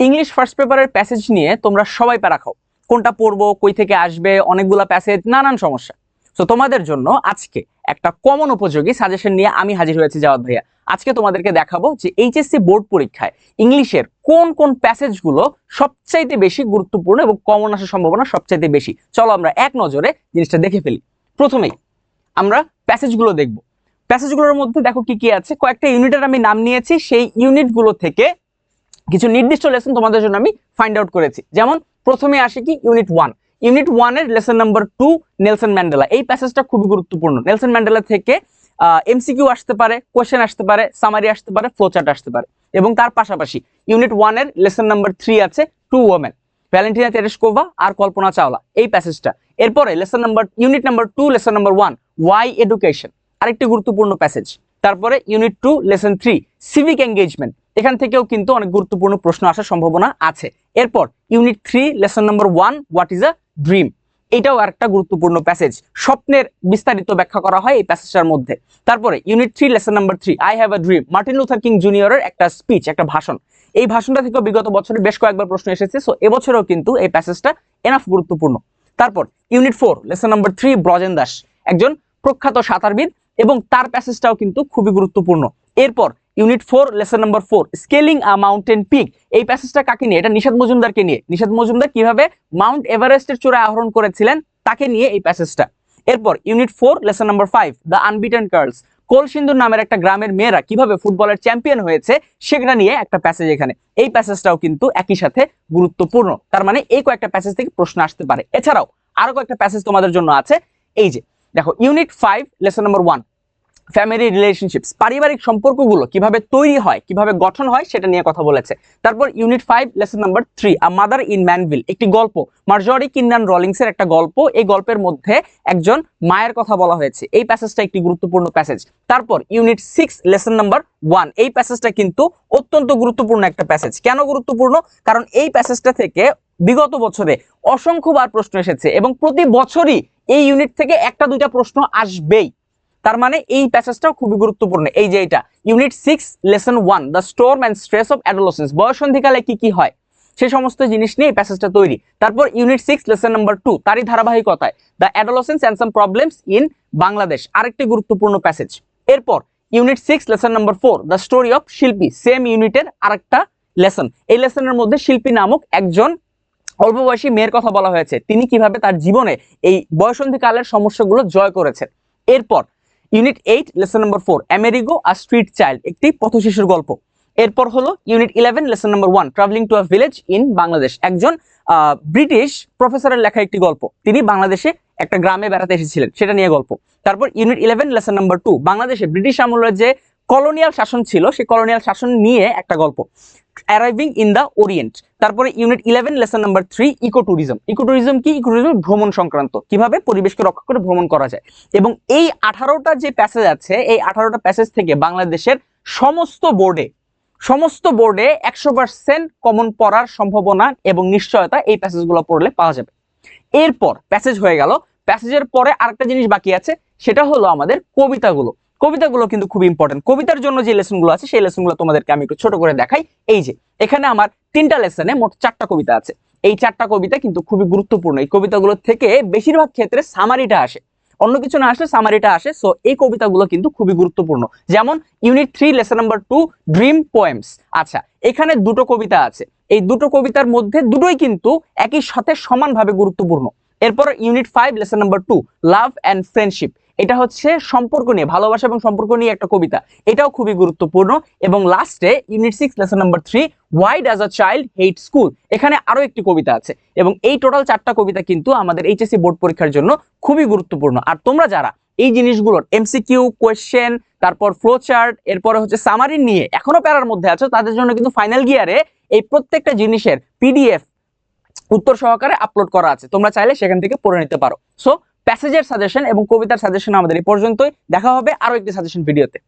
English first পেপারের passage নিয়ে তোমরা সবাই প্যারা খাও। কোনটা পড়ব, কই থেকে আসবে, অনেকগুলা প্যাসেজ নানান সমস্যা। তো তোমাদের জন্য আজকে একটা কমন উপযোগী সাজেশন নিয়ে আমি হাজির হয়েছি জাওয়াদ ভাইয়া। আজকে তোমাদেরকে দেখাবো যে এইচএসসি বোর্ড পরীক্ষায় ইংলিশের কোন কোন প্যাসেজগুলো সবচাইতে বেশি গুরুত্বপূর্ণ এবং কমন আসার সম্ভাবনা সবচাইতে বেশি। চলো আমরা এক নজরে জিনিসটা দেখে ফেলি। প্রথমেই আমরা প্যাসেজগুলো দেখব। প্যাসেজগুলোর মধ্যে দেখো কি কি আছে? কয়েকটা ইউনিটের আমি নাম নিয়েছি। সেই ইউনিটগুলো থেকে কিছু নির্দিষ্ট লেসন তোমাদের জন্য আমি ফাইন্ড আউট করেছি। যেমন, প্রথমে আসে কি? ইউনিট ওয়ান ইউনিট ওয়ানের lesson number two Nelson Mandela এই প্যাসেজটা খুবই গুরুত্বপূর্ণ। নেলসন ম্যান্ডেলা থেকে এমসিকিউ আসতে পারে কোয়েশ্চেন আসতে পারে সামারি আসতে পারে ফ্লোচার্ট আসতে পারে। এবং তার পাশাপাশি ইউনিট ওয়ানের লেসন নাম্বার থ্রি আছে টু ওমেন ভ্যালেন্টিনা তেরেস্কোভা আর কল্পনা চাওলা। এই প্যাসেজটা এরপরে lesson number unit number two lesson number one why education আরেকটি গুরুত্বপূর্ণ প্যাসেজ তারপরে unit two lesson three civic engagement এখান থেকেও কিন্তু অনেক গুরুত্বপূর্ণ প্রশ্ন আসার সম্ভাবনা আছে। এরপর unit three lesson number one what is a dream এটাও একটা গুরুত্বপূর্ণ প্যাসেজ স্বপ্নের বিস্তারিত ব্যাখ্যা করা হয় এই প্যাসেজটার মধ্যে। তারপরে unit three lesson number three I have a dream Martin Luther King জুনিয়রের একটা স্পিচ একটা ভাষণ। এই ভাষণটা থেকেও বিগত বছরে বেশ কয়েকবার প্রশ্ন এসেছে সো এবছরেও কিন্তু এই প্যাসেজটা এনাফ গুরুত্বপূর্ণ। তারপর unit four lesson number three Brojen Das, একজন প্রখ্যাত সাঁতারবিদ, এবং তার প্যাসেজটাও কিন্তু খুবই গুরুত্বপূর্ণ। এরপর unit four, lesson number four, scaling a mountain peak. এই প্যাসেজটা কাকে নিয়ে? এটা নিষাদ মজুমদারকে নিয়ে। নিষাদ মজুমদার কীভাবে মাউন্ট এভারেস্টের চূড়ায় আহরণ করেছিলেন, তাকে নিয়ে এই প্যাসেজটা। এরপর unit four, lesson number five, the unbeaten girls Kolsindur নামের একটা গ্রামের মেয়েরা কীভাবে ফুটবলের চ্যাম্পিয়ন হয়েছে সেটা নিয়ে একটা প্যাসেজ এখানে। এই প্যাসেজটাও কিন্তু একই সাথে গুরুত্বপূর্ণ। তার মানে এই কয়েকটা প্যাসেজ থেকে প্রশ্ন আসতে পারে। এছাড়াও আরও কয়েকটা প্যাসেজ তোমাদের জন্য আছে। এই যে, দেখো, unit five, lesson number one. Family relationships পারিবারিক সম্পর্কগুলো কীভাবে তৈরি হয়, কীভাবে গঠন হয় সেটা নিয়ে কথা বলেছে। তারপর unit five lesson number three a mother in Manville একটি গল্প মার্জরি কিন্নান রলিংস এর একটা গল্প। এই গল্পের মধ্যে একজন মায়ের কথা বলা হয়েছে। এই প্যাসেজটা একটি গুরুত্বপূর্ণ প্যাসেজ তারপর unit six lesson number one এই প্যাসেজটা কিন্তু অত্যন্ত গুরুত্বপূর্ণ একটা প্যাসেজ কেন গুরুত্বপূর্ণ? কারণ এই প্যাসেজটা থেকে বিগত বছরে অসংখ্যবার প্রশ্ন এসেছে এবং প্রতি বছরই এই ইউনিট থেকে একটা দুইটা প্রশ্ন আসবেই। তার মানে এই প্যাসেজটাও খুবই গুরুত্বপূর্ণ। এই যে এটা, unit six, lesson one, the storm and stress of adolescence. বয়সন্ধিকালে কি কি হয়? সে সমস্ত জিনিস নিয়ে প্যাসেজটা তৈরি। তারপর unit six, lesson number two, তারই ধারাবাহিকতায়, the adolescence and some problems in Bangladesh. আরেকটি গুরুত্বপূর্ণ প্যাসেজ। এরপর, unit six, lesson number four, the story of Shilpi. Same ইউনিটের আরেকটা লেসন। এই লেসনের মধ্যে শিল্পী নামক একজন অল্প বয়সী মেয়ের কথা বলা হয়েছে। তিনি কীভাবে তার জীবনে এই বয়সন্ধিকালের সমস্যাগুলো জয় করেছেন। এরপর unit eight lesson number four Amerigo আর স্ট্রিট চাইল্ড একটি পথশিশুর গল্প। এরপর হলো unit eleven lesson number one travelling to a village in Bangladesh একজন ব্রিটিশ প্রফেসরের লেখা একটি গল্প। তিনি বাংলাদেশে একটা গ্রামে বেড়াতে এসেছিলেন, সেটা নিয়ে গল্প। তারপর unit eleven lesson number two বাংলাদেশে ব্রিটিশ আমলের যে কলোনিয়াল শাসন ছিল সেই কলোনিয়াল শাসন নিয়ে একটা গল্প। অ্যারাইভিং ইন দ্য ওরিয়েন্ট তারপরে unit eleven lesson number three eco tourism eco tourism কি? ইকো ট্যুরিজম ভ্রমণ সংক্রান্ত। কীভাবে? পরিবেশকে রক্ষা করে ভ্রমণ করা যায়। এবং এই আঠারোটা যে প্যাসেজ আছে, এই আঠারোটা প্যাসেজ থেকে বাংলাদেশের সমস্ত বোর্ডে সমস্ত বোর্ডে একশো পার্সেন্ট কমন পড়ার সম্ভাবনা এবং নিশ্চয়তা এই প্যাসেজগুলো পড়লে পাওয়া যাবে। এরপর প্যাসেজ হয়ে গেল। প্যাসেজের পরে আরেকটা জিনিস বাকি আছে, সেটা হলো আমাদের কবিতাগুলো। কবিতাগুলো কিন্তু খুব ইম্পর্টেন্ট কবিতার জন্য যে লেসনগুলো আছে, সেই লেসনগুলো তোমাদেরকে আমি একটু ছোট করে দেখাই। এই যে, এখানে আমার তিনটা লেসনে মোট চারটা কবিতা আছে। এই চারটা কবিতা কিন্তু খুবই গুরুত্বপূর্ণ। এই কবিতাগুলো থেকে বেশিরভাগ ক্ষেত্রে সামারিটা আসে। অন্য কিছু না আসলে সামারিটা আসে। সো এই কবিতাগুলো কিন্তু খুবই গুরুত্বপূর্ণ। যেমন unit three lesson number two dream poems আচ্ছা এখানে দুটো কবিতা আছে। এই দুটো কবিতার মধ্যে দুটোই কিন্তু একই সাথে সমানভাবে গুরুত্বপূর্ণ। এরপর unit five lesson number two love and friendship এটা হচ্ছে সম্পর্ক নিয়ে, ভালোবাসা এবং সম্পর্ক নিয়ে একটা কবিতা। এটাও খুবই গুরুত্বপূর্ণ। এবং লাস্টে unit six lesson number three why does a child hate school এখানে আরও একটি কবিতা আছে। এবং এই টোটাল চারটা কবিতা কিন্তু আমাদের এইচএসসি বোর্ড পরীক্ষার জন্য খুবই গুরুত্বপূর্ণ। আর তোমরা যারা এই জিনিসগুলোর এমসিকিউ কোয়েশ্চেন তারপর ফ্লো চার্ট এরপরে হচ্ছে সামারি নিয়ে এখনও প্যারার মধ্যে আছো, তাদের জন্য কিন্তু ফাইনাল গিয়ারে এই প্রত্যেকটা জিনিসের পিডিএফ উত্তর সহকারে আপলোড করা আছে। তোমরা চাইলে সেখান থেকে পড়ে নিতে পারো। সো প্যাসেজের সাজেশন এবং কবিতার সাজেশন আমাদের এই পর্যন্তই। দেখা হবে আরও একটি সাজেশন ভিডিওতে